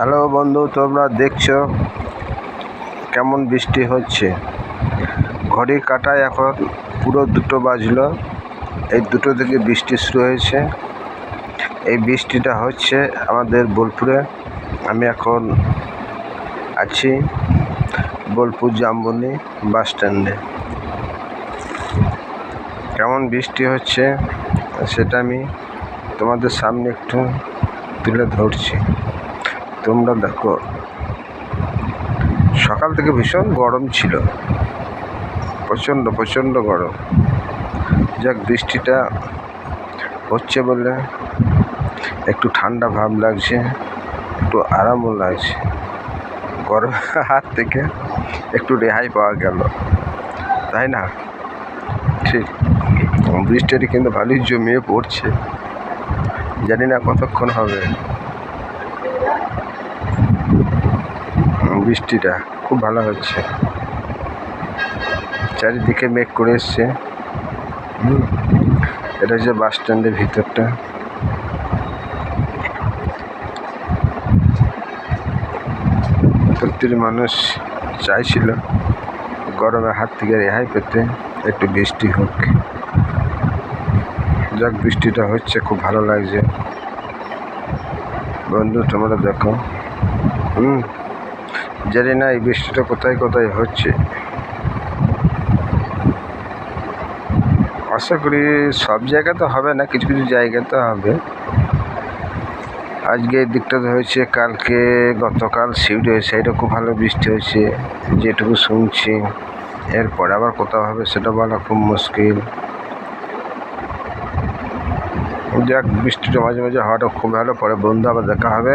Hello বন্ধু, তোমরা দেখছ কেমন বৃষ্টি হচ্ছে? ঘড়ির কাঁটায় এখন পুরো দুটো বাজলো। এই দুটো থেকে বৃষ্টি শুরু হয়েছে। এই বৃষ্টিটা হচ্ছে আমাদের বোলপুরে। আমি এখন আছি বোলপুর জামবনি বাস স্ট্যান্ডে। কেমন বৃষ্টি হচ্ছে সেটা আমি তোমাদের সামনে একটু তুলে ধরছি। তোমরা দেখো, সকাল থেকে ভীষণ গরম ছিল। প্রচণ্ড প্রচণ্ড গরম। যাক, বৃষ্টিটা হচ্ছে বলে একটু ঠান্ডা ভাব লাগছে, একটু আরামও লাগছে। গরম হাত থেকে একটু রেহাই পাওয়া গেল। তাই না? ঠিক। বৃষ্টিটি কিন্তু ভালোই জমিয়ে পড়ছে। জানি না কতক্ষণ হবে। বৃষ্টিটা, খুব ভালো হচ্ছে। চারিদিকে মেঘ করে এসছে। এটা হচ্ছে বাস স্ট্যান্ডের ভিতরটা। প্রতিটি মানুষ চাইছিল গরমের হাত থেকে রেহাই পেতে, একটু বৃষ্টি হোক। যাক, বৃষ্টিটা হচ্ছে, খুব ভালো লাগছে। বন্ধু, তোমরা দেখো। হুম। জানি না এই বৃষ্টিটা কোথায় কোথায় হচ্ছে। আশা করি সব জায়গাতে হবে না, কিছু কিছু জায়গাতে হবে। আজকে এই দিকটাতে হয়েছে, কালকে গতকাল শিউড়ি হয়েছে সাইডে খুব ভালো বৃষ্টি হয়েছে, যেটুকু শুনছি। এরপরে আবার কোথাও হবে সেটা বলা খুব মুশকিল। যাক, বৃষ্টিটা মাঝে মাঝে হওয়াটা খুব ভালো, পরে বন্ধু আবার দেখা হবে।